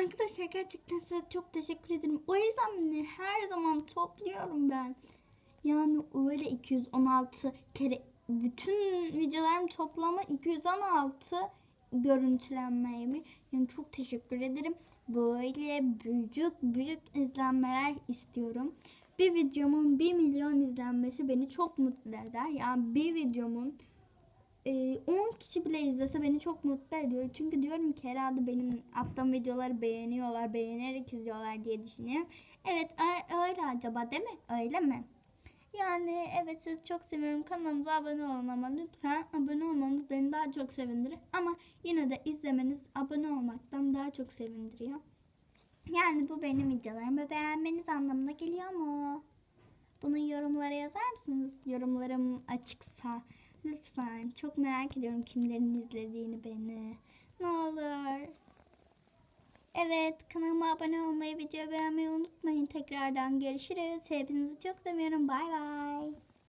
Arkadaşlar gerçekten size çok teşekkür ederim. O yüzden her zaman topluyorum ben. Yani öyle 216 kere bütün videolarım toplama 216 görüntülenmeymiş. Yani çok teşekkür ederim. Böyle büyük büyük izlenmeler istiyorum. Bir videomun 1 milyon izlenmesi beni çok mutlu eder. Yani bir videomun e, 10 kişi bile izlese beni çok mutlu ediyor. Çünkü diyorum ki herhalde benim attığım videoları beğeniyorlar, beğenerek izliyorlar diye düşünüyorum. Evet öyle acaba değil mi? Öyle mi? Yani evet sizi çok seviyorum. Kanalımıza abone olun ama lütfen abone olmanız beni daha çok sevindirir. Ama yine de izlemeniz abone olmaktan daha çok sevindiriyor. Yani bu benim videolarımı beğenmeniz anlamına geliyor mu? Bunu yorumlara yazar mısınız? Yorumlarım açıksa. Lütfen. Çok merak ediyorum kimlerin izlediğini beni. Ne olur. Evet kanalıma abone olmayı, videoyu beğenmeyi unutmayın. Tekrardan görüşürüz. Hepinizi çok seviyorum. Bay bay.